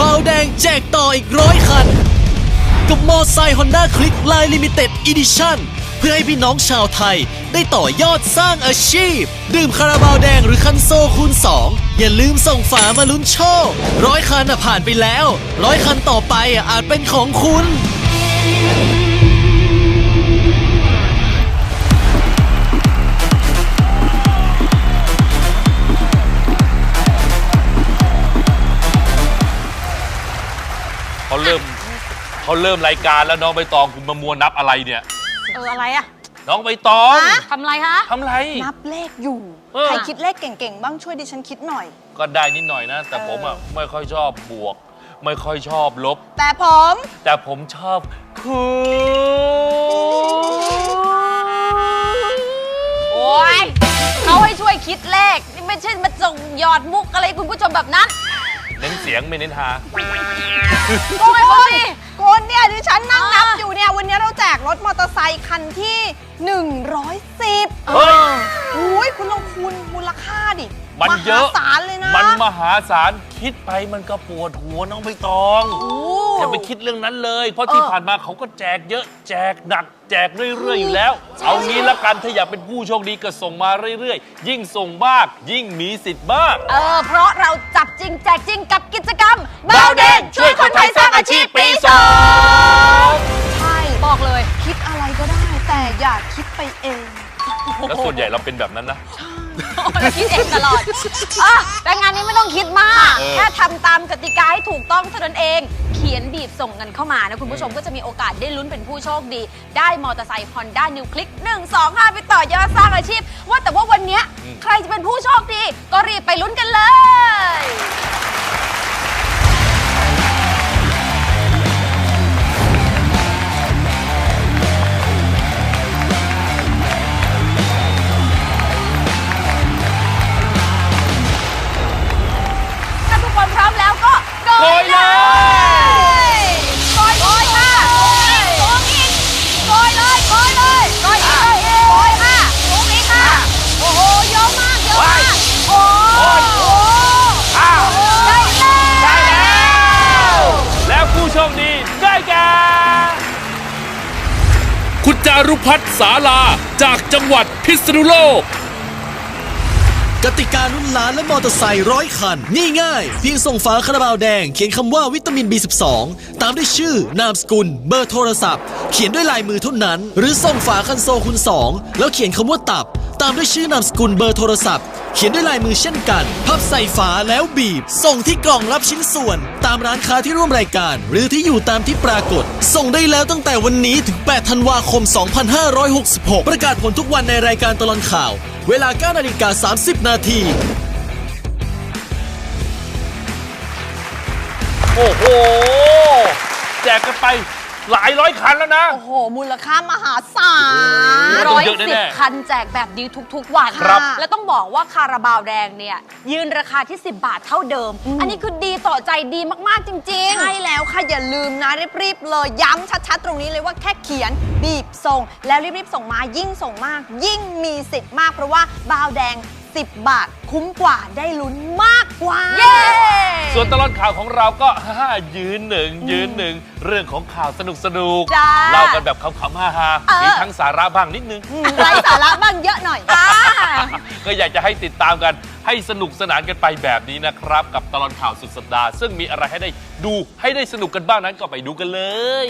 บาวแดงแจกต่ออีกร้อยคัน กับมอไซค์ฮอนด้าคลิกไลน์ลิมิเต็ดอีดิชั่นเพื่อให้พี่น้องชาวไทยได้ต่อยอดสร้างอาชีพ ดื่มคาราบาวแดงหรือคันโซคูณ 2 อย่าลืมส่งฝามาลุ้นโชคร้อยคันอะผ่านไปแล้ว ร้อยคันต่อไปอะอาจเป็นของคุณ เขาเริ่มเขาเริ่มรายการแล้วน้องใบตองคุณมามัวนับอะไรเนี่ย เอออะไรอะน้องใบตองฮะทำอะไรคะ ทำไร นับเลขอยู่ เออ ใครคิดเลขเก่งๆ บ้างช่วยดิฉันคิดหน่อย ก็ได้นิดหน่อยนะ แต่เออผมอะไม่ค่อยชอบบวก ไม่ค่อยชอบลบ แต่ผม แต่ผมชอบคูณโอ้ยเขาให้ช่วยคิดเลข นี่ไม่ใช่มาส่งหยอดมุกอะไรคุณผู้ชมแบบนั้น เน้นเสียงไม่เน้นหาโอ้ยเขาสิคนเนี่ยดิฉันนั่งนับอ่าอยู่เนี่ยวันนี้เราแจกรถมอเตอร์ไซคันที่ 110เฮ้ยอุ้ยคุณลองคูณมูลค่าดิมันเยอะหาศาลเลยนะ มันมหาศาลคิดไปมันก็ปวดหัวน้องใบตอง โอ้ อย่าไปคิดเรื่องนั้นเลย เพราะที่ผ่านมาเขาก็แจกเยอะแจกหนัก แจกเรื่อยๆอยู่แล้ว เอางี้ละกันถ้าอยากเป็นผู้โชคดีก็ส่งมาเรื่อยๆ ยิ่งส่งมาก ยิ่งมีสิทธิ์มาก เออ เพราะเราจับจริงแจกจริงกับกิจกรรมเบาแดงช่วยคนไทยสร้างอาชีพปีสองใช่บอกเลย คิดอะไรก็ได้ แต่อย่าคิดไปเองแล้วส่วนใหญ่เราเป็นแบบนั้นนะคิดเองตลอดอะแต่งานนี้ไม่ต้องคิดมากเออแค่ทำตามกติกาให้ถูกต้องเท่านั้นเองเขียนบีบส่งเงินเข้ามานะคุณผู้ชมก็จะมีโอกาสได้ลุ้นเป็นผู้โชคดี ได้มอเตอร์ไซค์ฮอนด้านิวคลิก 1 2 5 ไปต่อยอดสร้างอาชีพ ว่าแต่ว่าวันเนี้ยใครจะเป็นผู้โชคดี ก็รีบไปลุ้นกันเลย โชคดีได้แก่คุณจารุพัฒน์สาลาจากจังหวัดพิษณุโลก กติกาลุ้นล้านและมอเตอร์ไซค์ร้อยคัน นี่ง่ายเพียงส่งฝาคาราบาวแดง เขียนคำว่าวิตามิน B12 ตามด้วยชื่อนามสกุล เบอร์โทรศัพท์ เขียนด้วยลายมือเท่านั้น หรือส่งฝาคันโซคูณ2 แล้วเขียนคำว่าตับ ตามด้วยชื่อนามสกุลเบอร์โทรศัพท์ เขียนด้วยลายมือเช่นกันพับใส่ฝาแล้วบีบ ส่งที่กล่องรับชิ้นส่วน ตามร้านค้าที่ร่วมรายการ หรือที่อยู่ตามที่ปรากฏ ส่งได้แล้วตั้งแต่วันนี้ถึง 8 ธันวาคม 2566 ประกาศผลทุกวันในรายการตลอดข่าว เวลา9นาฬิกา30 นาทีโอ้โห แจกกันไป หลายร้อยคันแล้วนะ โอ้โห มูลค่ามหาศาลต้ร้องอยเยอะสิบแน่ๆคันแจกแบบนี้ทุกๆ วันครับแล้วต้องบอกว่าคาราบาวแดงเนี่ย ยืนราคาที่ 10 บาทเท่าเดิม อันนี้คือดีต่อใจดีมากๆจริง ๆ ใช่แล้วค่ะ อย่าลืมนะรีบๆเลย ย้ำชัดๆ ตรงนี้เลยว่าแค่เขียนบีบส่ง แล้วรีบๆ ส่งมายิ่งส่งมาก ยิ่งมีสิทธิ์มากเพราะว่าบาวแดง 10 บาท คุ้มกว่าได้ลุ้นมากกว่า เย้ ส่วนตลอดข่าวของเราก็ ฮ่ายืนหนึ่งยืนหนึ่ง เรื่องของข่าวสนุกสนุกๆจ้าเล่ากันแบบขำๆฮาเออๆมีทั้งสาระบ้างนิดนึง ไร้สาระบ้างเยอะหน่อยอ่าก็อยากจะให้ติดตามกันให้สนุกสนานกันไปแบบนี้นะครับ กับตลอดข่าวสุดสัปดาห์ ซึ่งมีอะไรให้ได้ดูให้ได้สนุกกันบ้างนั้นก็ไปดูกันเลย